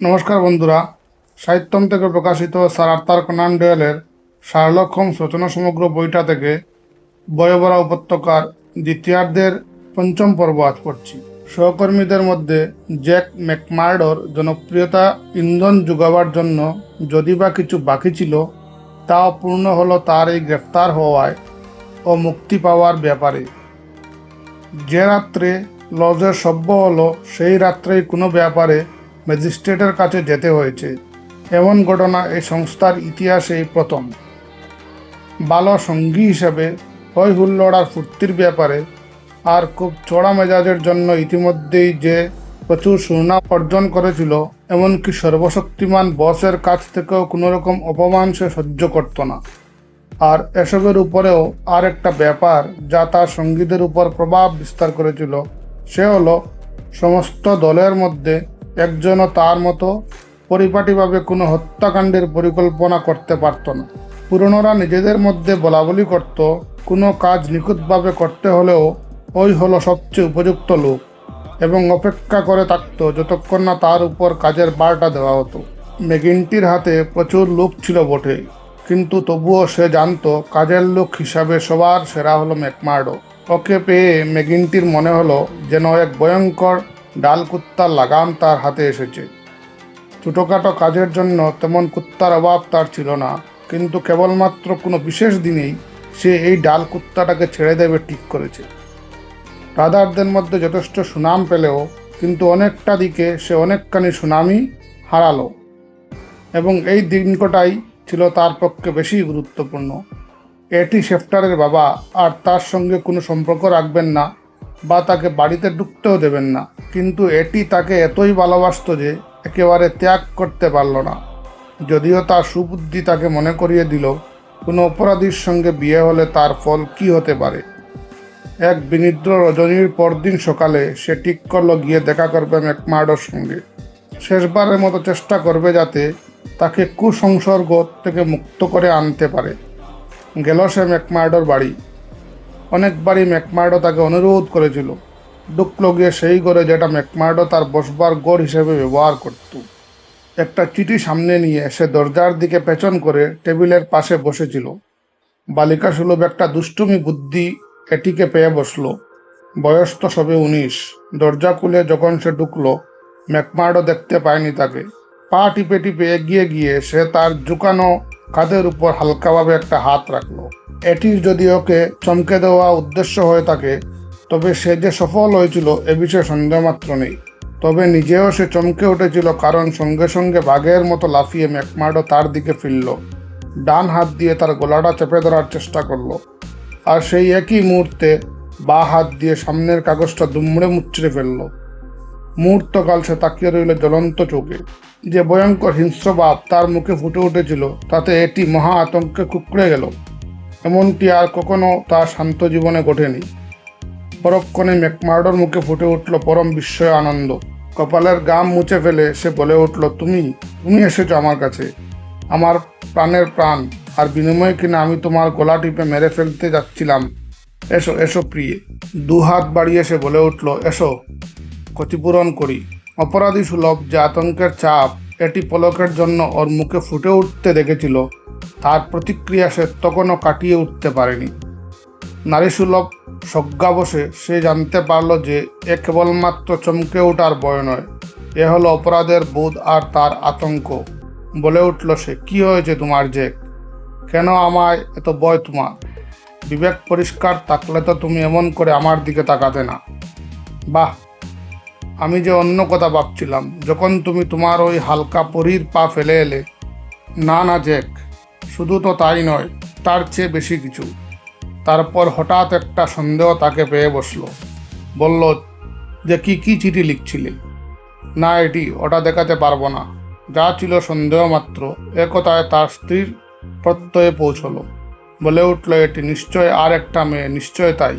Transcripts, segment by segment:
নমস্কার বন্ধুরা, সাহিত্যম থেকে প্রকাশিত স্যার আর্থার কনান ডোয়েলের শার্লক হোমস রচনা সমগ্র বইটা থেকে বয়বরা উপত্যকার দ্বিতীয়ার্ধের পঞ্চম পর্ব আজ পড়ছি। সহকর্মীদের মধ্যে জ্যাক ম্যাকমার্ডোর জনপ্রিয়তা ইন্ধন যোগাবার জন্য যদি বা কিছু বাকি ছিল তাও পূর্ণ হলো তার এই গ্রেফতার হওয়ায় ও মুক্তি পাওয়ার ব্যাপারে। যে রাত্রে লজের সভ্য হলো, সেই রাত্রেই কোনো ব্যাপারে ম্যাজিস্ট্রেটের কাছে যেতে হয়েছে। এমন ঘটনা এই সংস্থার ইতিহাসেই প্রথম। ভালো সঙ্গী হিসেবে হই হুল্লোড় আর ফুর্তির ব্যাপারে আর খুব চড়া মেজাজের জন্য ইতিমধ্যেই যে প্রচুর সুনাম অর্জন করেছিল, এমনকি সর্বশক্তিমান বসের কাছ থেকেও কোনো রকম অপমান সে সহ্য করত না। আর এসবের উপরেও আর একটা ব্যাপার যা তার সঙ্গীদের উপর প্রভাব বিস্তার করেছিল, সে হলো সমস্ত দলের মধ্যে একজনও তার মতো পরিপাটিভাবে কোনো হত্যাকাণ্ডের পরিকল্পনা করতে পারত না। পুরনোরা নিজেদের মধ্যে বলাবলি করত, কোনো কাজ নিখুঁতভাবে করতে হলেও ওই হলো সবচেয়ে উপযুক্ত লোক এবং অপেক্ষা করে থাকতো যতক্ষণ না তার উপর কাজের বারটা দেওয়া হতো। মেগিনটির হাতে প্রচুর লোক ছিল বটে, কিন্তু তবুও সে জানতো কাজের লোক হিসাবে সবার সেরা হলো ম্যাকমার্ডো। ওকে পেয়ে মেগিনটির মনে হলো যেন এক ভয়ঙ্কর ডাল কুত্তার লাগাম তার হাতে এসেছে। ছোটোখাটো কাজের জন্য তেমন কুত্তার অভাব তার ছিল না, কিন্তু কেবলমাত্র কোনো বিশেষ দিনেই সে এই ডাল কুত্তাটাকে ছেড়ে দেবে ঠিক করেছে। রাদারদের মধ্যে যথেষ্ট সুনাম পেলেও, কিন্তু অনেকটা দিকে সে অনেকখানি সুনামই হারালো। এবং এই দিনকটাই ছিল তার পক্ষে বেশি গুরুত্বপূর্ণ। এটি শেফটারের বাবা আর তার সঙ্গে কোনো সম্পর্ক রাখবেন না বা তাকে বাড়িতে ঢুকতেও দেবেন না। কিন্তু এটি তাকে এতই ভালোবাসত যে একেবারে ত্যাগ করতে পারল না। যদিও তার সুবুদ্ধি তাকে মনে করিয়ে দিল, কোনো অপরাধীর সঙ্গে বিয়ে হলে তার ফল কি হতে পারে। এক বিনিদ্র রজনীর পরদিন সকালে সে ঠিক করল গিয়ে দেখা করবে ম্যাকমার্ডোর সঙ্গে। শেষবারের মতো চেষ্টা করবে যাতে তাকে কুসংসর্গ থেকে মুক্ত করে আনতে পারে। গেল সে ম্যাকমার্ডোর বাড়ি। অনেকবারই ম্যাকমার্ডো তাকে অনুরোধ করেছিল। ঢুকলো গিয়ে সেই ঘরে যেটা ম্যাকমার্ডো তার বসবার গড় হিসেবে ব্যবহার করত। একটা চিঠি সামনে নিয়ে সে দরজার দিকে পেছন করে টেবিলের পাশে বসেছিল। বালিকা সুলভ একটা দুষ্টুমি বুদ্ধি এটিকে পেয়ে বসল। বয়স তো সবে উনিশ। দরজা খুলে যখন সে ঢুকলো ম্যাকমার্ডো দেখতে পায়নি তাকে। পা টিপে টিপে এগিয়ে গিয়ে সে তার ঝুকানো কাঁধের উপর হালকাভাবে একটা হাত রাখল। এটির যদি ওকে চমকে দেওয়া উদ্দেশ্য হয়ে থাকে, তবে সে যে সফল হয়েছিল এ বিষয়ে সন্দেহ মাত্র নেই। তবে নিজেও সে চমকে উঠেছিল কারণ সঙ্গে সঙ্গে বাঘের মতো লাফিয়ে ম্যাকমার্ডো তার দিকে ফিরল। ডান হাত দিয়ে তার গলাটা চেপে ধরার চেষ্টা করল। আর সেই একই মুহূর্তে বা হাত দিয়ে সামনের কাগজটা দুমড়ে মুচড়ে ফেলল। মুহূর্তকাল সে তাকিয়ে রইল জ্বলন্ত চোখে। যে ভয়ঙ্কর হিংস্র ভাব তার মুখে ফুটে উঠেছিল, তাতে এটি মহা আতঙ্কে কুকড়ে গেল। এমনটি আর কখনো তার শান্ত জীবনে ঘটেনি। পরক্ষণে ম্যাকমার্ডোর মুখে ফুটে উঠল পরম বিস্ময় আনন্দ। কপালের গাম মুছে ফেলে সে বলে উঠল, তুমি তুমি এসেছ আমার কাছে। আমার প্রাণের প্রাণ। আর বিনিময়ে কিনা আমি তোমার গলা টিপে মেরে ফেলতে যাচ্ছিলাম। এসো এসো প্রিয়ে। দু হাত বাড়িয়ে সে বলে উঠল, এসো, ক্ষতিপূরণ করি। অপরাধী সুলভ যে আতঙ্কের চাপ, এটি পলকের জন্য ওর মুখে ফুটে উঠতে দেখেছিল। তার প্রতিক্রিয়া সে তখনও কাটিয়ে উঠতে পারেনি। নারী নারীসুলভ সজ্ঞাবশে সে জানতে পারল যে এ কেবলমাত্র চমকে ওঠার বয় নয়, এ হলো অপরাধের বোধ আর তার আতঙ্ক। বলে উঠল সে, কি হয়েছে তোমার যে? কেন আমায় এত ভয় তোমার? বিবেক পরিষ্কার থাকলে তো তুমি এমন করে আমার দিকে তাকাতে না। বাহ আমি যে অন্য কথা ভাবছিলাম, যখন তুমি তোমার ওই হালকা পরীর পা ফেলে এলে, না না জ্যাক শুধু তো তাই নয়, তার চেয়ে বেশি কিছু। তারপর হঠাৎ একটা সন্দেহ তাকে পেয়ে বসল। বলল, যে কি কি চিঠি লিখছিলে? না, এটি ওটা দেখাতে পারব না। যা ছিল সন্দেহ মাত্র একথায় তার স্ত্রীর প্রত্যয়ে পৌঁছলো। বলে উঠল, এটি নিশ্চয় আর একটা মেয়ে, নিশ্চয় তাই।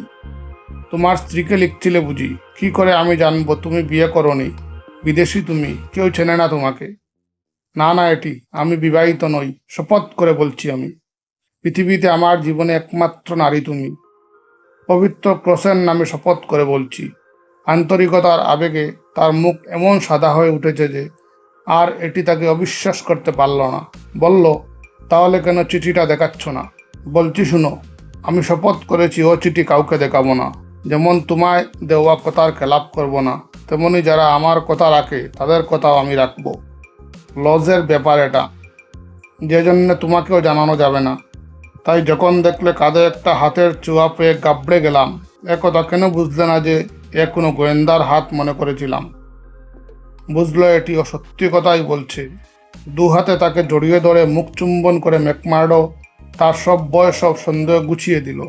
তোমার স্ত্রীকে লিখছিলে বুঝি। কি করে আমি জানব? তুমি বিয়ে করনি। বিদেশি তুমি। কেউ চেনে না তোমাকে। না না, এটি আমি বিবাহিত নই। শপথ করে বলছি আমি। পৃথিবীতে আমার জীবনে একমাত্র নারী তুমি। পবিত্র ক্রসের নামে শপথ করে বলছি। আন্তরিকতার আবেগে তার মুখ এমন সাদা হয়ে উঠেছে যে আর এটি তাকে অবিশ্বাস করতে পারল না। বলল, তাহলে কেন চিঠিটা দেখাচ্ছ না? বলছি, শুনো, আমি শপথ করেছি ও চিঠি কাউকে দেখাবো না। যেমন তোমায় দেওয়া কথার খেলাপ করব না, তেমনি যারা আমার কথা রাখে, তাদের কথাও আমি রাখব। লজের ব্যাপার এটা। যে জন্য তোমাকেও জানানো যাবে না। তাই যখন দেখলে কাঁধে একটা হাতের চুয়া পেয়ে গাবড়ে গেলাম একথা কেন বুঝলে না যে এ কোনো গোয়েন্দার হাত মনে করেছিলাম? বুঝলো এটি সত্যি কথাই বলছে। দু হাতে তাকে জড়িয়ে ধরে মুখ চুম্বন করে ম্যাকমার্ডো তার সব বয়স সব সন্দেহ গুছিয়ে দিল।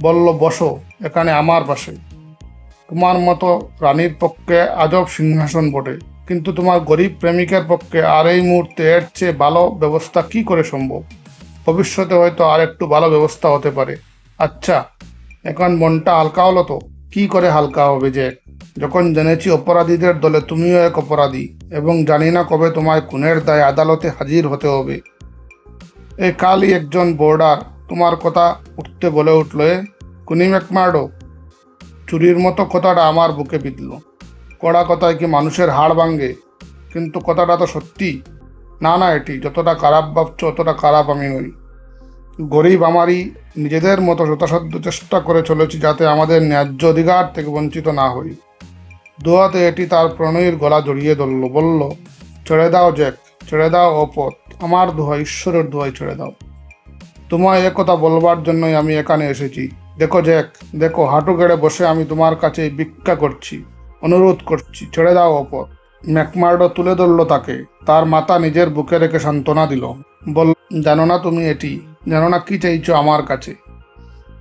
বলল, বসো, এখানে আমার পাশে। তোমার মতো রানীর পক্ষে আজব সিংহাসন বটে, কিন্তু তোমার গরিব প্রেমিকের পক্ষে আর এই মুহূর্তে এর চেয়ে ভালো ব্যবস্থা কি করে সম্ভব? ভবিষ্যতে হয়তো আর একটু ভালো ব্যবস্থা হতে পারে। আচ্ছা এখন মনটা হালকা হলো তো? কি করে হালকা হবে যে? যখন জেনেছি অপরাধীদের দলে তুমিও এক অপরাধী, এবং জানি না কবে তোমায় খুনের দায় আদালতে হাজির হতে হবে। এ কালই একজন বোর্ডার তোমার কথা উঠতে বলে উঠল এ কুনি ম্যাকমার্ডো চুরির মতো কথাটা আমার বুকে বিঁধল। কড়া কথায় কি মানুষের হাড় ভাঙ্গে কিন্তু কথাটা তো সত্যি। না না, এটি যতটা খারাপ ভাবছ, অতটা খারাপ আমি নই। গরিব আমারই নিজেদের মতো যথাসাধ্য চেষ্টা করে চলেছি যাতে আমাদের ন্যায্য অধিকার থেকে বঞ্চিত না হই। দোয়াতে এটি তার প্রণয়ের গলা জড়িয়ে ধরল, বলল, ছেড়ে দাও, জ্যাক, ছেড়ে দাও, অপথ। আমার দোহাই, ঈশ্বরের দোহাই ছেড়ে দাও। তোমায় একথা বলবার জন্যই আমি এখানে এসেছি। দেখো জ্যাক, দেখো, হাঁটু গেড়ে বসে আমি তোমার কাছে ভিক্ষা করছি, অনুরোধ করছি, ছেড়ে দাও অপর ম্যাকমার্ডো তুলে ধরল তাকে, তার মাথা নিজের বুকে রেখে সান্ত্বনা দিল। বল জানো না তুমি এটি, জানো না কি চাইছো আমার কাছে।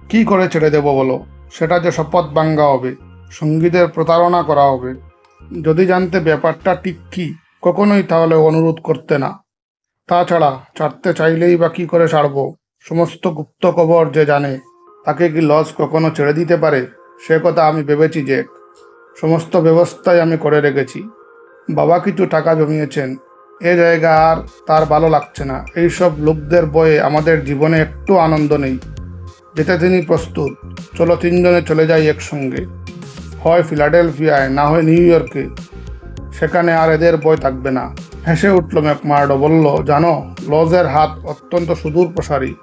কি করে ছেড়ে দেবো বলো? সেটা যে শপথ ভাঙ্গা হবে, সঙ্গীদের প্রতারণা করা হবে। যদি জানতে ব্যাপারটা ঠিক কি, কখনোই তাহলে অনুরোধ করতে না। তাছাড়া ছাড়তে চাইলেই বা কি করে ছাড়বো? সমস্ত গুপ্ত খবর যে জানে, তাকে কি লজ কখনো ছেড়ে দিতে পারে? সে কথা আমি ভেবেছি যে, সমস্ত ব্যবস্থাই আমি করে রেখেছি। বাবা কিছু টাকা জমিয়েছেন। এ জায়গা আর তার ভালো লাগছে না। এইসব লোকদের বয়ে আমাদের জীবনে একটু আনন্দ নেই। যেতে তিনি প্রস্তুত। চলো তিনজনে চলে যাই একসঙ্গে। হয় ফিলাডেলফিয়ায়, না হয় নিউ ইয়র্কে। সেখানে আর এদের বই থাকবে না। হেসে উঠল ম্যাকমার্ডো। বলল, জানো, লজের হাত অত্যন্ত সুদূর প্রসারী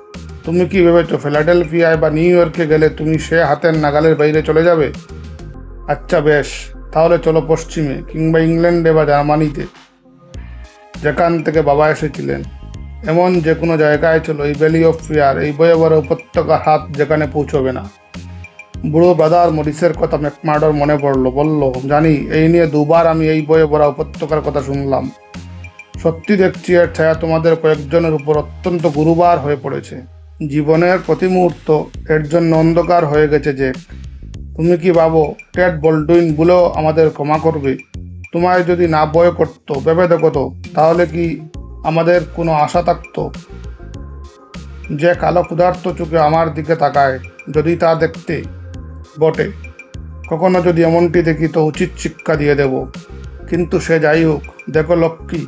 তুমি কি ভেবেছো ফিলাডেলফিয়ায় বা নিউ ইয়র্কে গেলে তুমি সে হাতের নাগালের বাইরে চলে যাবে? আচ্ছা বেশ, তাহলে চলো পশ্চিমে, কিংবা ইংল্যান্ডে বা জার্মানিতে, যেখান থেকে বাবা এসেছিলেন। এমন যে কোনো জায়গায় চলো, এই ভ্যালি অফ ফিয়ার, এই বয়ে বড় উপত্যকার হাত যেখানে পৌঁছবে না। বুড়ো ব্রাদার মরিসের কথা ম্যাকমার্ডর মনে পড়ল, বলল, জানি, এই নিয়ে দুবার আমি এই বয়ে বড়া উপত্যকার কথা শুনলাম। সত্যি দেখছি, এর ছায়া তোমাদের কয়েকজনের উপর অত্যন্ত গুরুবার হয়ে পড়েছে। জীবনের প্রতি মুহূর্ত এর জন্য অন্ধকার হয়ে গেছে যে, তুমি কি ভাবো, টেড বল্ডুইন বলেও আমাদের ক্ষমা করবে? তোমায় যদি না বয় করতো, ভেবে দেখো তো, তাহলে কি আমাদের কোনো আশা থাকতো? যে কালো ক্ষুধার্ত চোখে আমার দিকে তাকায়, যদি তা দেখতে বটে, কখনো যদি এমনটি দেখি তো উচিত শিক্ষা দিয়ে দেব। কিন্তু সে যাই হোক, দেখো লক্ষ্মী,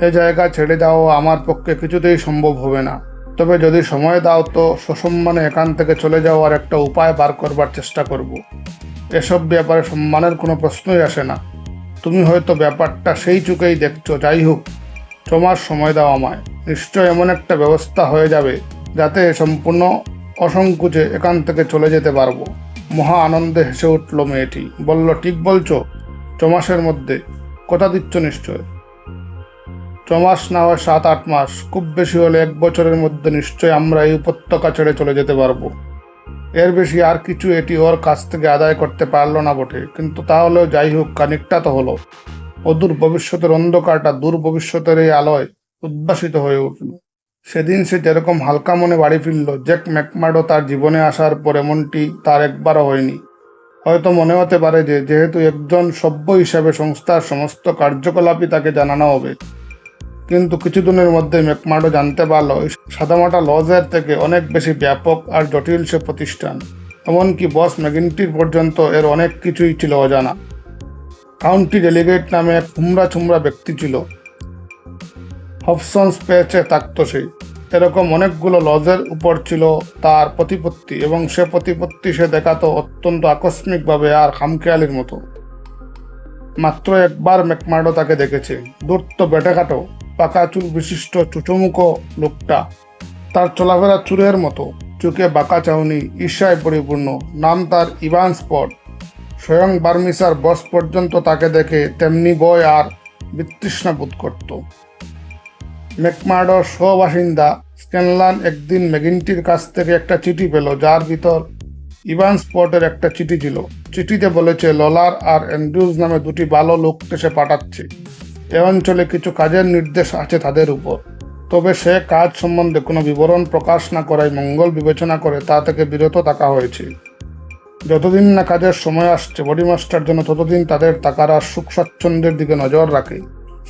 এ জায়গা ছেড়ে যাওয়া আমার পক্ষে কিছুতেই সম্ভব হবে না। তবে যদি সময় দাও তো সসম্মানে এখান থেকে চলে যাওয়ার একটা উপায় বার করবার চেষ্টা করব। এসব ব্যাপারে সম্মানের কোনো প্রশ্নই আসে না। তুমি হয়তো ব্যাপারটা সেই চুকেই দেখছ, যাই হোক ছমাস সময় দাও আমায়। নিশ্চয় এমন একটা ব্যবস্থা হয়ে যাবে যাতে সম্পূর্ণ অসংকোচে এখান থেকে চলে যেতে পারব। মহা আনন্দে হেসে উঠল মেয়েটি। বলল, ঠিক বলছো। ছমাসের মধ্যে। কথা দিচ্ছ নিশ্চয়? ছমাস না হয় সাত, আট মাস, খুব বেশি হলে এক বছরের মধ্যে নিশ্চয় আমরা এই উপত্যকা ছেড়ে চলে যেতে পারব। এর বেশি আর কিছু এটি ওর কাছ থেকে আদায় করতে পারল না বটে, কিন্তু তাহলেও যাই হোক, খানিকটা তো হলো। অদূর ভবিষ্যতের অন্ধকারটা দূর ভবিষ্যতের এই আলোয় উদ্ভাসিত হয়ে উঠল। সেদিন সে যেরকম হালকা মনে বাড়ি ফিরল, জ্যাক ম্যাকমার্ডো তার জীবনে আসার পর এমনটি তার একবারও হয়নি। হয়তো মনে হতে পারে যে, যেহেতু একজন সভ্য হিসাবে সংস্থার সমস্ত কার্যকলাপই তাকে জানানো হবে কিন্তু কিছুদিনের মধ্যে ম্যাকমার্ডো জানতে পারল সাদামাটা লজের থেকে অনেক বেশি ব্যাপক আর জটিল সে প্রতিষ্ঠান। এমনকি বস ম্যাগিনটির পর্যন্ত এর অনেক কিছুই ছিল অজানা। কাউন্টি ডেলিগেট নামে এক হুমরা ছুমরা ব্যক্তি ছিল। হবসন্স পেয়েছে থাকতো সেই এরকম অনেকগুলো লজের উপর ছিল তার প্রতিপত্তি এবং সে প্রতিপত্তি সে দেখাতো অত্যন্ত আকস্মিকভাবে আর খামখেয়ালির মতো। মাত্র একবার ম্যাকমার্ডো তাকে দেখেছে। দূর তো বেটাঘাটো পাকা চুল বিশিষ্ট চুচুমুখো লোকটা। তার চলাফেরা চুরের মতো। চোখে বাঁকা চাউনি ঈর্ষায় পরিপূর্ণ। নাম তার ইভান স্পট। স্বয়ং বার্মিসার বস পর্যন্ত তাকে দেখে তেমনি বয় আর বিতৃষ্ণা বোধ করত। ম্যাকমার্ডোর স্ববাসিন্দা স্ক্যানলান একদিন ম্যাগিনটির কাছ থেকে একটা চিঠি পেল, যার ভিতর ইভান স্পটের একটা চিঠি ছিল। চিঠিতে বলেছে, ললার আর অ্যান্ড্রুজ নামে দুটি ভালো লোককে সে পাঠাচ্ছে। এ অঞ্চলে কিছু কাজের নির্দেশ আছে তাদের উপর। তবে সে কাজ সম্বন্ধে কোনো বিবরণ প্রকাশ না করায় মঙ্গল বিবেচনা করে তা থেকে বিরত থাকা হয়েছে যতদিন না কাজের সময় আসছে বডি মাস্টার যেন ততদিন তাদের আর সুখ স্বাচ্ছন্দ্যের দিকে নজর রাখে।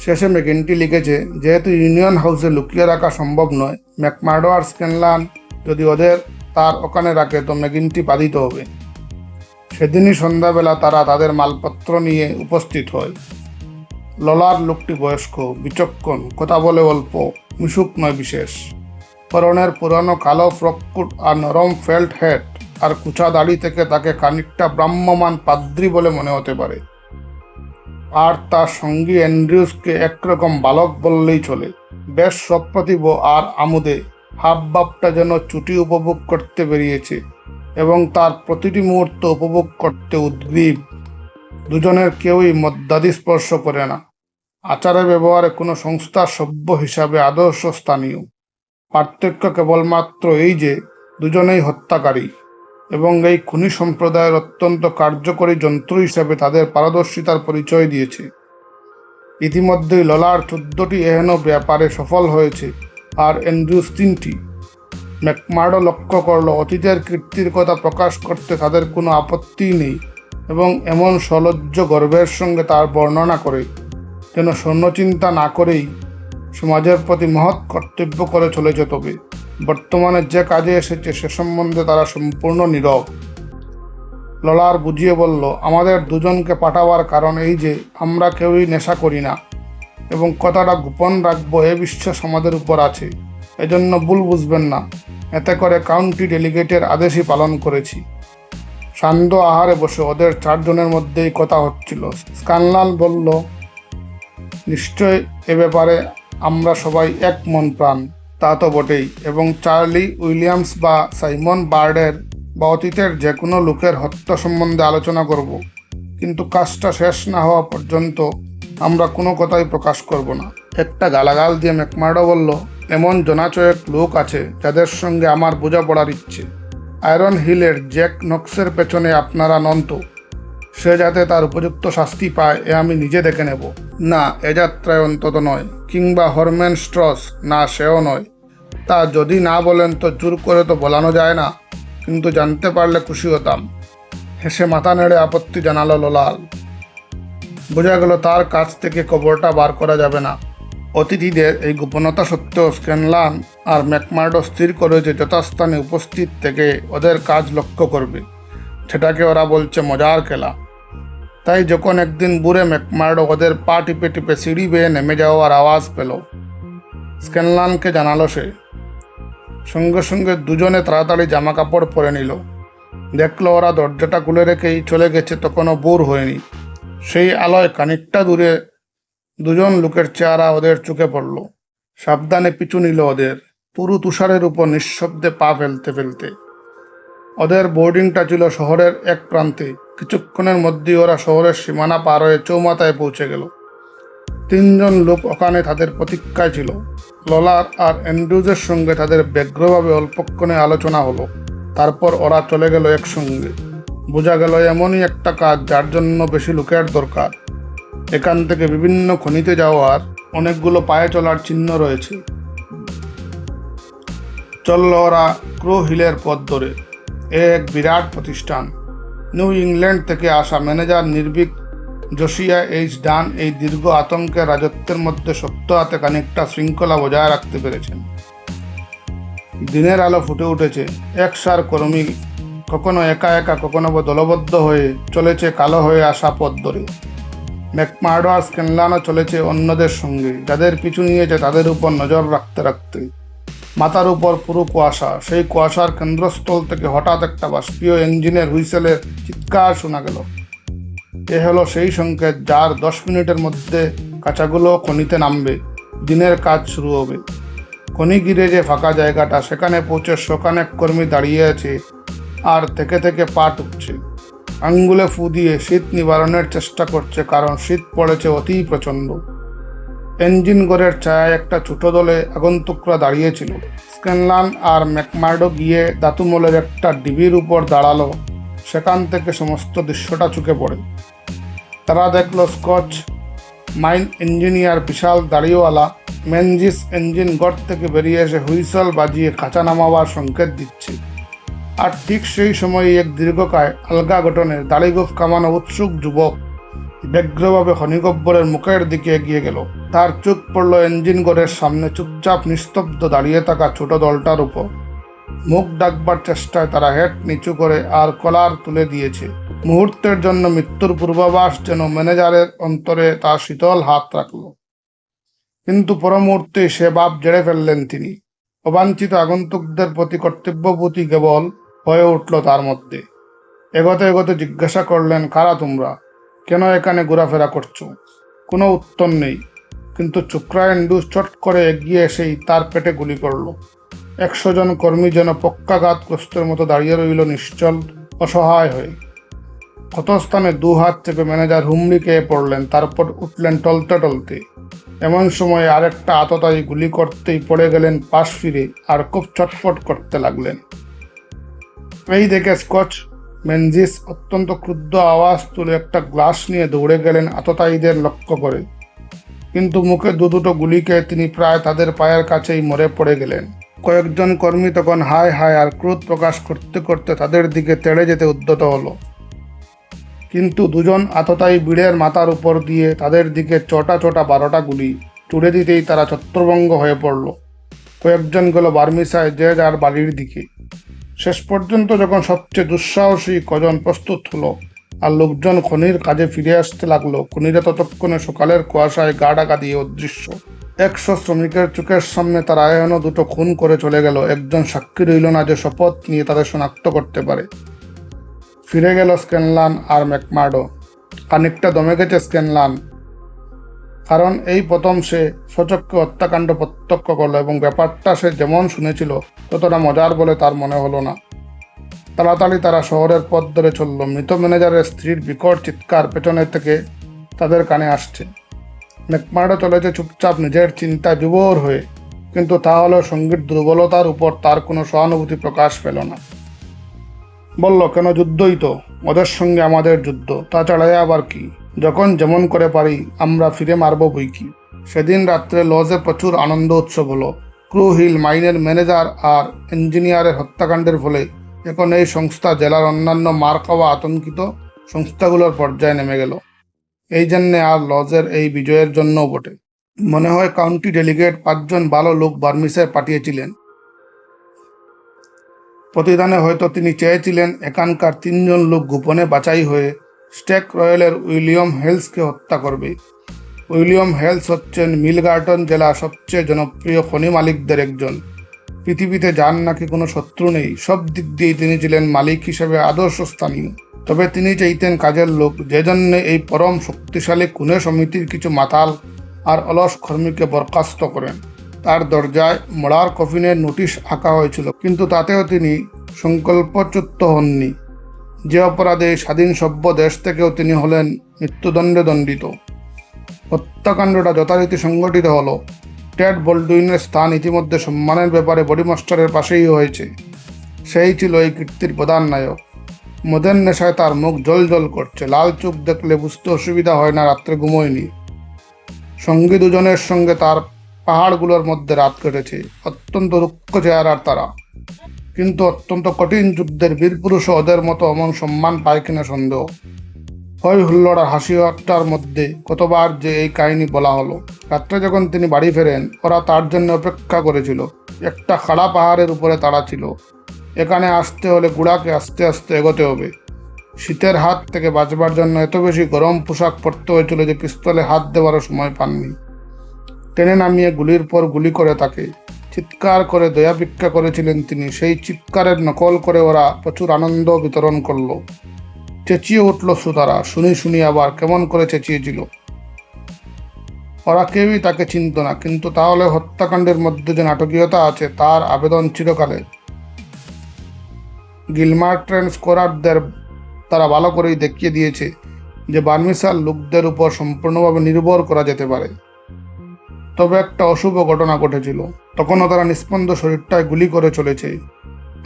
শেষে মেকেন্টি লিখেছে, যেহেতু ইউনিয়ন হাউসে লুকিয়ে রাখা সম্ভব নয়, ম্যাকমার্ডো আর স্ক্যানলান যদি ওদের তার ওখানে রাখে, তো মেগিনটি বাধিত হবে। সেদিনই সন্ধ্যাবেলা তারা তাদের মালপত্র নিয়ে উপস্থিত হয়। ললার লোকটি বয়স্ক, বিচক্ষণ, কথা বলে অল্প মিশুক নয় বিশেষ। পরনের পুরানো কালো ফ্রককুট আর নরম ফেল্ট হ্যাট আর কুচা দাড়ি থেকে তাকে খানিকটা ব্রাহ্মমান পাদ্রি বলে মনে হতে পারে। আর তার সঙ্গী অ্যান্ড্রিউসকে একরকম বালক বললেই চলে। বেশ সপ্রতিভ আর আমোদে ভাবটা যেন চুটি উপভোগ করতে বেরিয়েছে এবং তার প্রতিটি মুহূর্ত উপভোগ করতে উদ্গ্রীব। দুজনের কেউই মদ্যাদি স্পর্শ করে না। আচারে ব্যবহারে কোনো সংস্থা সভ্য হিসাবে আদর্শ স্থানীয়। পার্থক্য কেবলমাত্র এই যে, দুজনেই হত্যাকারী এবং এই খুনি সম্প্রদায়ের অত্যন্ত কার্যকরী যন্ত্র হিসাবে তাদের পারদর্শিতার পরিচয় দিয়েছে। ইতিমধ্যেই ললার চোদ্দটি এহেন ব্যাপারে সফল হয়েছে আর অ্যান্ড্রুস তিনটি। ম্যাকমার্ডো লক্ষ্য করল, অতীতের কীর্তির কথা প্রকাশ করতে তাদের কোনো আপত্তি নেই। এবং এমন সলজ্জ গর্বের সঙ্গে তার বর্ণনা করে, যেন চিন্তা না করেই সমাজের প্রতি মহৎ কর্তব্য করে চলেছে তবে। বর্তমানে যে কাজে এসেছে সে সম্বন্ধে তারা সম্পূর্ণ নীরব। ললার বুঝিয়ে বলল, আমাদের দুজনকে পাঠাবার কারণ এই যে, আমরা কেউই নেশা করি না এবং কথাটা গোপন রাখব এ বিশ্বাস আমাদের উপর আছে। এজন্য ভুল বুঝবেন না। এতে করে কাউন্টি ডেলিগেটের আদেশই পালন করেছি। সান্দ আহারে বসে ওদের চারজনের মধ্যেই কথা হচ্ছিল। স্কানলাল বলল, নিশ্চয় এ ব্যাপারে আমরা সবাই এক মন প্রাণ, তা তো বটেই। এবং চার্লি উইলিয়ামস বা সাইমন বার্ডের বা অতীতের যে কোনো লোকের হত্যা সম্বন্ধে আলোচনা করব। কিন্তু কাজটা শেষ না হওয়া পর্যন্ত আমরা কোনো কথাই প্রকাশ করব না। একটা গালাগাল দিয়ে ম্যাকমার্ডো বলল, এমন জনাচয়েক লোক আছে যাদের সঙ্গে আমার বোঝাপড়ার ইচ্ছে। আয়রন হিলের জ্যাক নক্সের পেছনে আপনারা নন্ত সে যাতে তার উপযুক্ত শাস্তি পায়, এ আমি নিজে দেখে নেব। না, এ যাত্রায় অন্তত নয়, কিংবা হরম্যান স্ট্রস, না, সেও নয়। তা যদি না বলেন তো জোর করে তো বলানো যায় না, কিন্তু জানতে পারলে খুশি হতাম। হেসে মাথা নেড়ে আপত্তি জানালো লোলাল। বোঝা গেল তার কাছ থেকে কবরটা বার করা যাবে না। অতিথিদের এই গোপনতা সত্ত্বেও স্ক্যানলান আর ম্যাকমার্ডো স্থির করে যে যথাস্থানে উপস্থিত থেকে ওদের কাজ লক্ষ্য করবে। সেটাকে ওরা বলছে মজার খেলা। তাই যখন একদিন বুড়ে ম্যাকমার্ডো ওদের পা টিপে টিপে সিঁড়ি বেয়ে নেমে যাওয়ার আওয়াজ পেল। স্ক্যানলানকে জানালো সে। সঙ্গে সঙ্গে দুজনে তাড়াতাড়ি জামা কাপড় পরে নিল। দেখল ওরা দরজাটা খুলে রেখেই চলে গেছে, তখনও বোর হয়নি। সেই আলোয় খানিকটা দূরে দুজন লোকের চেহারা ওদের চোখে পড়ল। সাবধানে পিছু নিল ওদের। পুরু তুষারের উপর নিঃশব্দে পা ফেলতে ফেলতে। ওদের বোর্ডিংটা ছিল শহরের এক প্রান্তে। কিছুক্ষণের মধ্যেই ওরা শহরের সীমানা পার হয়ে চৌমাথায় পৌঁছে গেল। তিনজন লোক ওখানে তাদের প্রতীক্ষায় ছিল। ললার আর অ্যান্ড্রুজের সঙ্গে তাদের ব্যগ্রভাবে অল্পক্ষণে আলোচনা হলো। তারপর ওরা চলে গেল একসঙ্গে। বোঝা গেল এমনই একটা কাজ যার জন্য বেশি লোকের দরকার। এখান থেকে বিভিন্ন খনিতে যাওয়ার অনেকগুলো পায়ে চলার চিহ্ন রয়েছে। চলল ওরা ক্রো হিলের পথ ধরে এক বিরাট প্রতিষ্ঠান। নিউ ইংল্যান্ড থেকে আসা ম্যানেজার নির্ভীক জোশিয়া এইচ ডান এই দীর্ঘ আতঙ্কের রাজত্বের মধ্যে সত্য হাতে খানিকটা শৃঙ্খলা বজায় রাখতে পেরেছেন। দিনের আলো ফুটে উঠেছে। এক সার কর্মী কখনো একা একা, কখনো দলবদ্ধ হয়ে চলেছে কালো হয়ে আসা পথ ধরে। ম্যাকমার্ডো আর স্ক্যানলানও চলেছে অন্যদের সঙ্গে। যাদের পিছু নিয়েছে তাদের উপর নজর রাখতে রাখতে। মাথার উপর পুরো কুয়াশা। সেই কুয়াশার কেন্দ্রস্থল থেকে হঠাৎ একটা বাষ্পীয় ইঞ্জিনের হুইসেলের চিৎকার শোনা গেল। এ হলো সেই সংকেত যার দশ মিনিটের মধ্যে কাঁচাগুলো খনিতে নামবে। দিনের কাজ শুরু হবে। খনি গিরে যে ফাঁকা জায়গাটা, সেখানে পৌঁছে শোকানেক কর্মী দাঁড়িয়ে আছে আর থেকে থেকে পা টুকছে। আঙ্গুলে ফু দিয়ে শীত নিবারণের চেষ্টা করছে, কারণ শীত পড়েছে অতি প্রচণ্ড। এঞ্জিন গড়ের ছায়ায় একটা ছোট দলে আগন্তুকরা দাঁড়িয়েছিল। স্ক্যানলান আর ম্যাকমার্ডো গিয়ে দাতুমলের একটা ডিবির উপর দাঁড়াল। সেখান থেকে সমস্ত দৃশ্যটা চুকে পড়ে। তারা দেখল স্কচ মাইন ইঞ্জিনিয়ার বিশাল দাড়িওয়ালা মেনজিস ইঞ্জিন গড় থেকে বেরিয়ে এসে হুইসল বাজিয়ে কাঁচা নামাবার সংকেত দিচ্ছে। আর ঠিক সেই সময় এক দীর্ঘকায় আলগা গঠনের দাড়িগোফ কামানো উৎসুক যুবক ব্যগ্রভাবে খনিগব্বরের মুখের দিকে এগিয়ে গেল। তার চোখ পড়ল ইঞ্জিন গড়ের সামনে চুপচাপ নিস্তব্ধ দাঁড়িয়ে থাকা ছোট দলটার উপর। মুখ ডাকবার চেষ্টায় তারা হেড নিচু করে আর কলার তুলে দিয়েছে। মুহূর্তের জন্য মৃত্যুর পূর্বাভাস যেন ম্যানেজারের অন্তরে তার শীতল হাত রাখল। কিন্তু পরমুহূর্তে সে বাপ জেড়ে ফেললেন তিনি। অবাঞ্ছিত আগন্তুকদের প্রতি কর্তব্যবতী কেবল হয়ে উঠল তার মধ্যে। এগোতে এগোতে জিজ্ঞাসা করলেন, কারা তোমরা? কেন এখানে ঘোরাফেরা করছ? কোনো উত্তর নেই। কিন্তু চুক্রায়েন্ডু চট করে এগিয়ে এসেই তার পেটে গুলি করল। একশো জন কর্মী যেন পক্ষাঘাতগ্রস্তের মতো দাঁড়িয়ে রইল নিশ্চল, অসহায় হয়ে। ক্ষতস্থানে দু হাত থেকে ম্যানেজার হুমড়ি খেয়ে পড়লেন, তারপর উঠলেন টলতে টলতে। এমন সময় আরেকটা আততায়ী গুলি করতেই পড়ে গেলেন পাশ ফিরে আর খুব চটপট করতে লাগলেন। এই দেখে স্কচ মেনজিস অত্যন্ত ক্ষুদ্র আওয়াজ তুলে একটা গ্লাস নিয়ে দৌড়ে গেলেন আততায়ীদের লক্ষ্য করে। কিন্তু মুখে দু দুটো গুলিকে তিনি প্রায় তাদের পায়ের কাছেই মরে পড়ে গেলেন। কয়েকজন কর্মী তখন হায় হায় আর ক্রোধ প্রকাশ করতে করতে তাদের দিকে তেড়ে যেতে উদ্যত হলো। কিন্তু দুজন আততায়ী বিড়ের মাথার উপর দিয়ে তাদের দিকে চটা চটা বারোটা গুলি চুড়ে দিতেই তারা ছত্রভঙ্গ হয়ে পড়ল। কয়েকজন গেল বার্মিসায় যে যার বাড়ির দিকে। শেষ পর্যন্ত যখন সবচেয়ে দুঃসাহসী কজন প্রস্তুত হলো আর লোকজন খনির কাজে ফিরে আসতে লাগল, খনিরা ততক্ষণে সকালের কুয়াশায় গা ডাকা দিয়ে অদৃশ্য। একশো শ্রমিকের চোখের সামনে তারা এখনও দুটো খুন করে চলে গেল। একজন সাক্ষী রইল না যে শপথ নিয়ে তাদের শনাক্ত করতে পারে। ফিরে গেল স্ক্যানলান আর ম্যাকমার্ডো। খানিকটা দমে গেছে স্ক্যানলান কারণ এই প্রথম সে সচক্ষে হত্যাকাণ্ড প্রত্যক্ষ করল এবং ব্যাপারটা সে যেমন শুনেছিল, ততটা মজার বলে তার মনে হলো না। তাড়াতাড়ি তারা শহরের পথ ধরে চলল। মৃত ম্যানেজারের স্ত্রীর বিকট চিৎকার পেছনে থেকে তাদের কানে আসছে। ম্যাকমার্ডো চলেছে চুপচাপ নিজের চিন্তা বিভোর হয়ে, কিন্তু তাহলে সংগীত দুর্বলতার উপর তার কোনো সহানুভূতি প্রকাশ পেল না। বলল, কেন যুদ্ধই তো? ওদের সঙ্গে আমাদের যুদ্ধ তাছাড়া আবার কি? যখন যেমন করে পারি, আমরা ফিরে মারব বই কি সেদিন রাত্রে লজে প্রচুর আনন্দ উৎসব হলো। ক্রু হিল মাইনের ম্যানেজার আর ইঞ্জিনিয়ারের হত্যাকাণ্ডের ফলে এখন এই সংস্থা জেলার অন্যান্য মার খাওয়া আতঙ্কিত সংস্থাগুলোর পর্যায়ে নেমে গেল। এই জন্যে আর লজের এই বিজয়ের জন্যও বটে। মনে হয় কাউন্টি ডেলিগেট পাঁচজন ভালো লোক বার্মিসে পাঠিয়েছিলেন। প্রতিদানে হয়তো তিনি চেয়েছিলেন এখানকার তিনজন লোক গোপনে বাছাই হয়ে স্টেক রয়েলের উইলিয়াম হেলসকে হত্যা করবে। উইলিয়াম হেলস হচ্ছেন মিলগার্টন জেলা সবচেয়ে জনপ্রিয় খনি মালিকদের একজন। পৃথিবীতে যার নাকি কোনো শত্রু নেই, সব দিক দিয়েই তিনি ছিলেন মালিক হিসেবে আদর্শ স্থানীয়। তবে তিনি চাইতেন কাজের লোক, যে জন্য এই পরম শক্তিশালী খুনে সমিতির কিছু মাতাল আর অলস কর্মীকে বরখাস্ত করেন। তার দরজায় মরার কফিনের নোটিশ আঁকা হয়েছিল, কিন্তু তাতেও তিনি সংকল্পচ্যুত হননি। যে অপরাধে স্বাধীন সভ্য দেশ থেকেও তিনি হলেন মৃত্যুদণ্ডে দণ্ডিত। হত্যাকাণ্ডটা যথারীতি সংগঠিত হলো। টেড বল্ডুইনের স্থান ইতিমধ্যে সম্মানের ব্যাপারে বডি মাস্টারের পাশেই হয়েছে সেই ছিল এই কীর্তির প্রধান নায়ক। মদের নেশায় তার মুখ জল জল করছে। লাল চোখ দেখলে বুঝতে অসুবিধা হয় না, রাত্রে ঘুমোয়নি। সঙ্গী দুজনের সঙ্গে তার পাহাড়গুলোর মধ্যে রাত কেটেছে। অত্যন্ত রুক্ষ চেহারার তারা। কিন্তু অত্যন্ত কঠিন যুদ্ধের বীরপুরুষ ওদের মতো অমন সম্মান পায় কিনা সন্দেহ। হয় হুল্লোড় হাসি আটটার মধ্যে কতবার যে এই কাহিনী বলা হলো। রাত্রে যখন তিনি বাড়ি ফেরেন, ওরা তার জন্য অপেক্ষা করেছিল। একটা খাড়া পাহাড়ের উপরে তারা ছিল। এখানে আসতে হলে গুড়াকে আস্তে আস্তে এগোতে হবে। শীতের হাত থেকে বাঁচবার জন্য এত বেশি গরম পোশাক পরতে হয়েছিল যে পিস্তলে হাত দেওয়ারও সময় পাননি। টেনে নামিয়ে গুলির পর গুলি করে তাকে। চিৎকার করে দয়া ভিক্ষা করেছিলেন তিনি। সেই চিৎকারের নকল করে ওরা প্রচুর আনন্দ বিতরণ করল। চেঁচিয়ে উঠল শ্রোতারা, শুনি শুনি আবার কেমন করে চেঁচিয়েছিল। ওরা কেউই তাকে চিনত না, কিন্তু তাহলে হত্যাকাণ্ডের মধ্যে যে নাটকীয়তা আছে, তার আবেদন চিরকালে গিলমার ট্রেন স্কোরারদের তারা ভালো করেই দেখিয়ে দিয়েছে যে বার্মিসার লোকদের উপর সম্পূর্ণভাবে নির্ভর করা যেতে পারে। তবে একটা অশুভ ঘটনা ঘটেছিল। তখনও তারা নিস্পন্দ শরীরটায় গুলি করে চলেছে।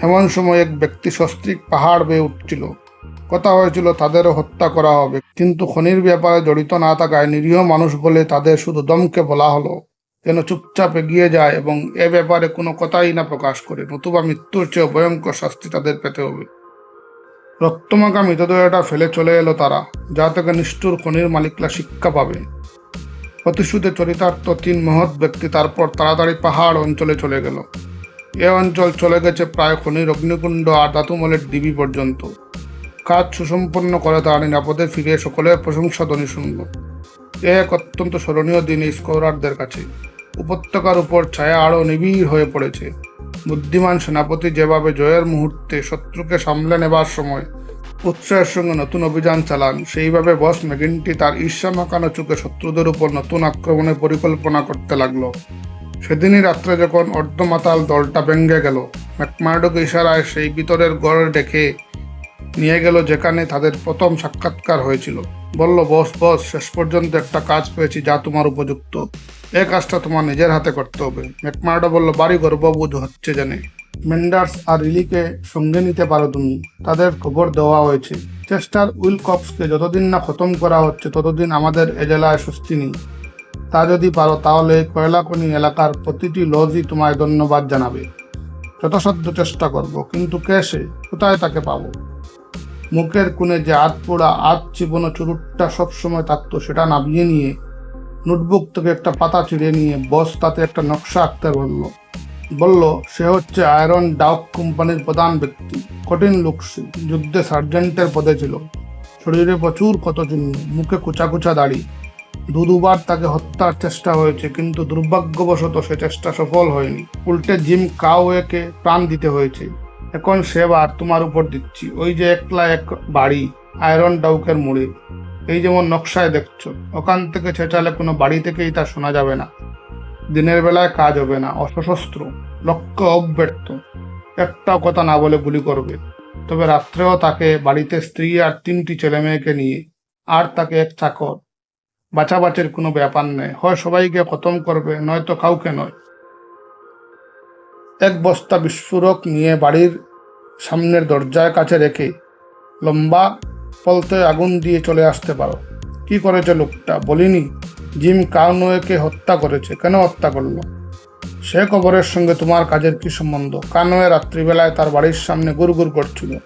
এমন সময় এক ব্যক্তি সস্ত্রিক পাহাড় বেয়ে উঠছিল। কথা হয়েছিল, তাদেরও হত্যা করা হবে। কিন্তু খনির ব্যাপারে জড়িত না থাকায় নিরীহ মানুষ বলে তাদের শুধু দমকে বলা হলো, যেন চুপচাপ এগিয়ে যায় এবং এ ব্যাপারে কোনো কথাই না প্রকাশ করে। নতুবা মৃত্যুর চেয়েও ভয়ঙ্কর শাস্তি তাদের পেতে হবে। রক্তমাখা মৃতদেহটা ফেলে চলে এলো তারা, যা থেকে নিষ্ঠুর খনির মালিকরা শিক্ষা পাবে। প্রতিশ্রুতে চরিতার্থ তিন মহৎ ব্যক্তি তারপর তাড়াতাড়ি পাহাড় অঞ্চলে চলে গেল। এ অঞ্চল চলে গেছে প্রায় খনির অগ্নিকুণ্ড আর দাতুমলের ডিবি পর্যন্ত। কাজ সুসম্পন্ন করে তারা নিরাপদে ফিরে সকলের প্রশংসা ধ্বনি শুনল। এ এক অত্যন্ত স্মরণীয় দিন স্কোরারদের কাছে। উপত্যকার উপর ছায়া আরও নিবিড় হয়ে পড়েছে। বুদ্ধিমান সেনাপতি যেভাবে জয়ের মুহূর্তে শত্রুকে সামলে নেবার সময় উৎসাহের সঙ্গে নতুন অভিযান চালান, সেইভাবে বস মেগিনটি তার ঈর্ষা মাকানো চোখে শত্রুদের উপর নতুন আক্রমণের পরিকল্পনা করতে লাগল। সেদিনই রাত্রে যখন অর্ধমাতাল দলটা ভেঙ্গে গেল, ম্যাকমার্ডোকে ইশারায় সেই ভিতরের গড়ে ডেকে নিয়ে গেল যেখানে তাদের প্রথম সাক্ষাৎকার হয়েছিল। বলল, বস বস, শেষ পর্যন্ত একটা কাজ পেয়েছি যা তোমার উপযুক্ত। এ কাজটা তোমার নিজের হাতে করতে হবে। ম্যাকমার্ডো বলল বাড়ি গর্ববোধ হচ্ছে জানে। মেন্ডার্স আর রিলিকে সঙ্গে নিতে পারো তুমি। তাদের খবর দেওয়া হয়েছে। চেস্টার উইলকপসকে যতদিন না খতম করা হচ্ছে, ততদিন আমাদের এ জেলায় স্বস্তি নেই। তা যদি পারো, তাহলে কয়লাকনি এলাকার প্রতিটি লজই তোমায় ধন্যবাদ জানাবে। যথাসাধ্য চেষ্টা করব, কিন্তু কে সে? কোথায় তাকে পাবো? মুখের কোণে যে আত পোড়া আত চিবনো চুরুটটা সবসময় থাকতো, সেটা নামিয়ে নিয়ে নোটবুক থেকে একটা পাতা ছিঁড়ে নিয়ে বস তাতে একটা নকশা আঁকতে বলল। বলল, সে হচ্ছে আয়রন ডাউক কোম্পানির প্রধান ব্যক্তি। কঠিন লোক যুদ্ধে সার্জেন্টের পদে ছিল। শরীরে প্রচুর ক্ষতচিহ্ন, মুখে কুচা কুচা দাড়ি। দু দুবার তাকে হত্যার চেষ্টা হয়েছে, কিন্তু দুর্ভাগ্যবশত সে চেষ্টা সফল হয়নি। উল্টে জিম কাওয়েকে প্রাণ দিতে হয়েছে। এখন সেবার তোমার উপর দিচ্ছি। ওই যে একলা এক বাড়ি আয়রন ডাউকের মুড়ে। এই যেমন নকশায় দেখছ, ওখান থেকে ছেঁচালে কোনো বাড়ি থেকেই তা শোনা যাবে না। দিনের বেলায় কাজ হবে না, অসশস্ত্র, লক্ষ্য অব্যর্থ। একটাও কথা না বলে গুলি করবে। তবে রাত্রেও তাকে বাড়িতে স্ত্রী আর তিনটি ছেলে মেয়েকে নিয়ে আর তাকে এক চাকর। বাঁচাবাচের কোনো ব্যাপার নেই। হয় সবাইকে খতম করবে নয়তো কাউকে নয়। এক বস্তা বিস্ফোরক নিয়ে বাড়ির সামনের দরজার কাছে রেখে লম্বা পলতে আগুন দিয়ে চলে আসতে পারো। কি করেছে লোকটা? বলিনি? জিম কাউনোয়েকে হত্যা করেছে। কেন হত্যা করল? সে কবরের সঙ্গে তোমার কাজের কি সম্বন্ধ? কানোয়ে রাত্রিবেলায় তার বাড়ির সামনে গুড়গুর করছিল।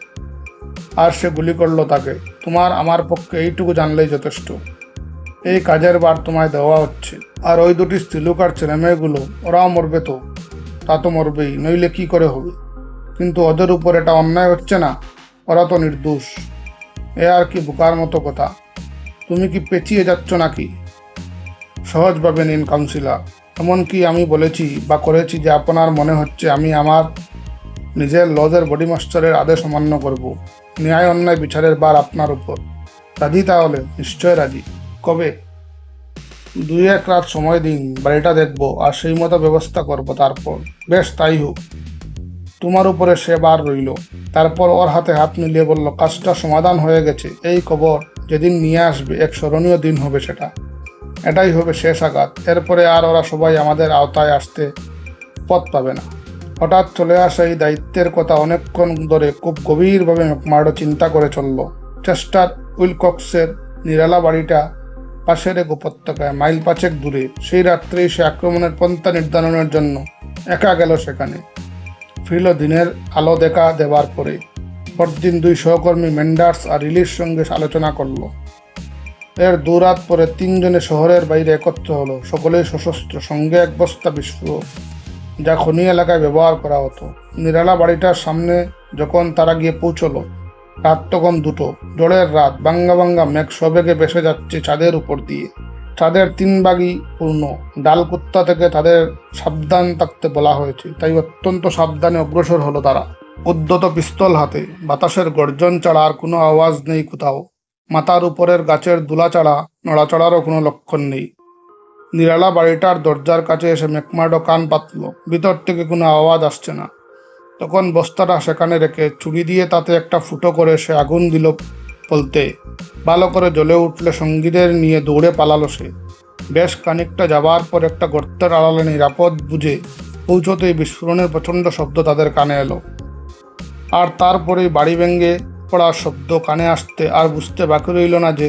আর সে গুলি করল তাকে। তোমার আমার পক্ষে এইটুকু জানলেই যথেষ্ট। এই কাজের বার তোমায় দেওয়া হচ্ছে। আর ওই দুটি স্ত্রীলোক আর ছেলেমেয়েগুলো ওরাও মরবে তো? তা তো মরবেই, নইলে কি করে হবে? কিন্তু ওদের উপর এটা অন্যায় হচ্ছে না? ওরা তো নির্দোষ। এ আর কি বোকার মতো কথা? তুমি কি পেঁচিয়ে যাচ্ছ নাকি? সহজভাবে নিন কাউন্সিলর এমনকি আমি বলেছি বা করেছি যে আপনার মনে হচ্ছে আমি আমার নিজের লজের বডি মাস্টারের আদেশ অমান্য করব। ন্যায় অন্যায় বিচারের বার আপনার উপর। রাজি তাহলে? নিশ্চয় রাজি। কবে? দুই এক রাত সময় দিন, বাড়িটা দেখব আর সেই মতো ব্যবস্থা করব তারপর। বেশ, তাই হোক। তোমার উপরে সে বার রইল। তারপর ওর হাতে হাত মিলিয়ে বলল, কাজটা সমাধান হয়ে গেছে। এই খবর যেদিন নিয়ে আসবে, এক স্মরণীয় দিন হবে সেটা। এটাই হবে শেষ আঘাত। এরপরে আর ওরা সবাই আমাদের আওতায় আসতে পথ পাবে না। হঠাৎ চলে আসা এই দায়িত্বের কথা অনেকক্ষণ ধরে খুব গভীরভাবে ম্যাকমার্ডো চিন্তা করে চলল। চেস্টার উইলকক্সের নিরালা বাড়িটা পাশের এক উপত্যকায়, মাইল পাঁচেক দূরে। সেই রাত্রেই সে আক্রমণের পন্থা নির্ধারণের জন্য একা গেল সেখানে। ফিরল দিনের আলো দেখা দেওয়ার পরে। পরদিন দুই সহকর্মী মেন্ডার্স আর রিলির সঙ্গে আলোচনা করল। এর দুরাত পরে তিনজনে শহরের বাইরে একত্র হলো। সকলেই সশস্ত্র, সঙ্গে এক বস্তা বিস্ফোরক, যা খনি এলাকায় ব্যবহার করা হতো। নিরালা বাড়িটার সামনে যখন তারা গিয়ে পৌঁছলো, রাত তখন দুটো। জলের রাত বাঙ্গা বাঙ্গা মেঘ সবেগে ভেসে যাচ্ছে চাঁদের উপর দিয়ে। চাঁদের তিন বাগি পূর্ণ। ডালকুত্তা থেকে তাদের সাবধান থাকতে বলা হয়েছে। তাই অত্যন্ত সাবধানে অগ্রসর হলো তারা। উদ্যত পিস্তল হাতে, বাতাসের গর্জন ছাড়া আর কোনো আওয়াজ নেই কোথাও। মাথার উপরের গাছের দুলা ছাড়া নড়াচড়ারও কোনো লক্ষণ নেই। নিরালা বাড়িটার দরজার কাছে এসে মেকমার্ডো কান পাতল। ভিতর থেকে কোনো আওয়াজ আসছে না। তখন বস্তাটা সেখানে রেখে চুরি দিয়ে তাতে একটা ফুটো করে সে আগুন দিল বলতে। ভালো করে জ্বলে উঠলে সঙ্গীদের নিয়ে দৌড়ে পালালো সে। বেশ খানিকটা যাবার পর একটা গর্তের আড়ালে নিরাপদ বুঝে পৌঁছতেই বিস্ফোরণের প্রচণ্ড শব্দ তাদের কানে এলো। আর তারপরেই বাড়ি ভেঙে পড়ার শব্দ কানে আসতে আর বুঝতে বাকি রইল না যে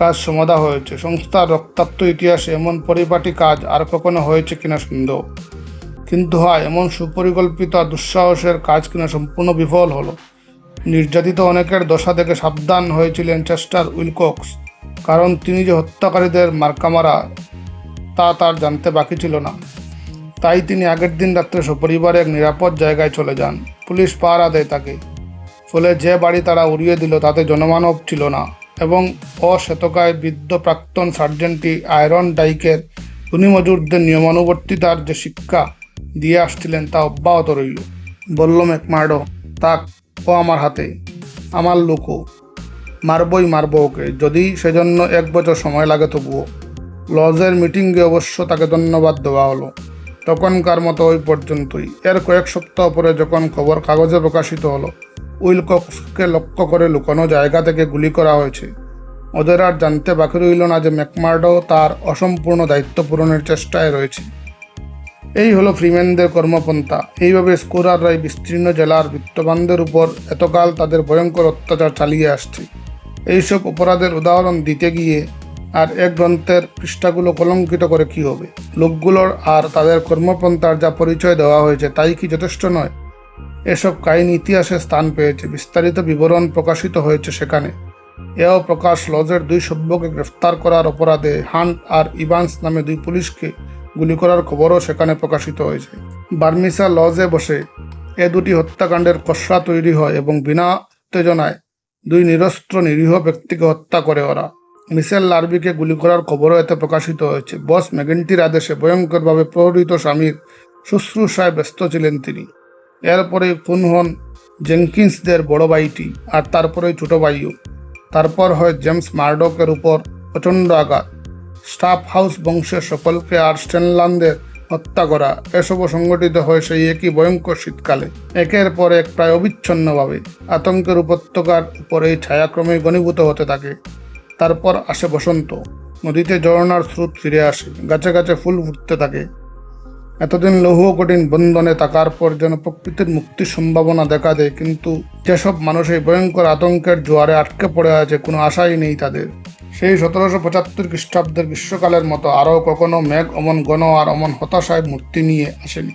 কাজ সমাধা হয়েছে। সংস্থার রক্তাক্ত ইতিহাসে এমন পরিপাটি কাজ আর কখনো হয়েছে কিনা সন্দেহ। কিন্তু হয়, এমন সুপরিকল্পিত দুঃসাহসের কাজ কিনা সম্পূর্ণ বিফল হলো। নির্যাতিত অনেকের দশা থেকে সাবধান হয়েছিলেন চেস্টার উইলকক্স, কারণ তিনি যে হত্যাকারীদের মার্কামারা তা তার জানতে বাকি ছিল না। তাই তিনি আগের দিন রাত্রে সপরিবারে এক নিরাপদ জায়গায় চলে যান। পুলিশ পাহারা দেয় তাকে। ফলে যে বাড়ি তারা উড়িয়ে দিল তাতে জনমানব ছিল না এবং অশ্বেতকায় বৃদ্ধ প্রাক্তন সার্জেন্টটি আয়রন ডাইকের খুনি মজুরদের নিয়মানুবর্তিতার যে শিক্ষা দিয়ে আসছিলেন তা অব্যাহত রইল। বলল ম্যাকমার্ডো তাক, ও আমার হাতে, আমার লোকও, মারবই মারবো ওকে, যদি সেজন্য এক বছর সময় লাগে তবুও। লজের মিটিংয়ে অবশ্য তাকে ধন্যবাদ দেওয়া হলো। তখনকার মতো ওই পর্যন্তই। এর কয়েক সপ্তাহ পরে যখন খবর কাগজে প্রকাশিত হলো উইলকক্সকে লক্ষ্য করে লুকানো জায়গা থেকে গুলি করা হয়েছে। ওদের আর জানতে বাকি রইল না যে ম্যাকমার্ডো তার অসম্পূর্ণ দায়িত্ব পূরণের চেষ্টায় রয়েছে। এই হলো ফ্রিম্যানদের কর্মপন্থা। এইভাবে স্কোরাররাই বিস্তীর্ণ জেলার বিত্তবানদের উপর এতকাল তাদের ভয়ঙ্কর অত্যাচার চালিয়ে আসছে। এইসব অপরাধের উদাহরণ দিতে গিয়ে আর এক গ্রন্থের পৃষ্ঠাগুলো কলঙ্কিত করে কি হবে? লোকগুলোর আর তাদের কর্মপন্থার যা পরিচয় দেওয়া হয়েছে তাই কি যথেষ্ট নয়? এসব কাহিনী ইতিহাসে স্থান পেয়েছে। বিস্তারিত বিবরণ প্রকাশিত হয়েছে সেখানে। এও প্রকাশ লজের দুই সভ্যকে গ্রেফতার করার অপরাধে হান্ট আর ইভান্স নামে দুই পুলিশকে গুলি করার খবরও সেখানে প্রকাশিত হয়েছে। বার্মিসা লজে বসে এ দুটি হত্যাকাণ্ডের খসড়া তৈরি হয় এবং বিনা উত্তেজনায় দুই নিরস্ত্র নিরীহ ব্যক্তিকে হত্যা করে ওরা। মিসেল লার্বিকে গুলি করার খবরও এতে প্রকাশিত হয়েছে। বস ম্যাগেন্টির আদেশে ভয়ঙ্করভাবে প্রহরিত স্বামীর শুশ্রূষায় ব্যস্ত ছিলেন তিনি। এরপরে খুন হন জেঙ্কিন্সদের বড় ভাইটি আর তারপরে ছোট ভাইও। তারপর হয় জেমস মার্ডকের উপর প্রচণ্ড আঘাত। স্টাফ হাউস বংশের সকলকে আর স্টেনল্যান্ডের হত্যা করা, এসবও সংগঠিত হয় সেই একই ভয়ঙ্কর শীতকালে। একের পর এক প্রায় অবিচ্ছন্নভাবে আতঙ্কের উপত্যকার উপর এই ছায়াক্রমে ঘনীভূত হতে থাকে। তারপর আসে বসন্ত। নদীতে ঝর্ণার স্রোত ফিরে আসে, গাছে গাছে ফুল ফুটতে থাকে। এতদিন লৌহ কঠিন বন্ধনে থাকার পর যেন প্রকৃতির মুক্তির সম্ভাবনা দেখা দেয়, কিন্তু যেসব মানুষ এই ভয়ঙ্কর আতঙ্কের জোয়ারে আটকে পড়ে আছে, কোনো আশাই নেই তাদের। সেই সতেরোশো পঁচাত্তর খ্রিস্টাব্দের গ্রীষ্মকালের মতো আরও কখনো মেঘ, অমন গণ আর অমন হতাশায় মূর্তি নিয়ে আসেনি।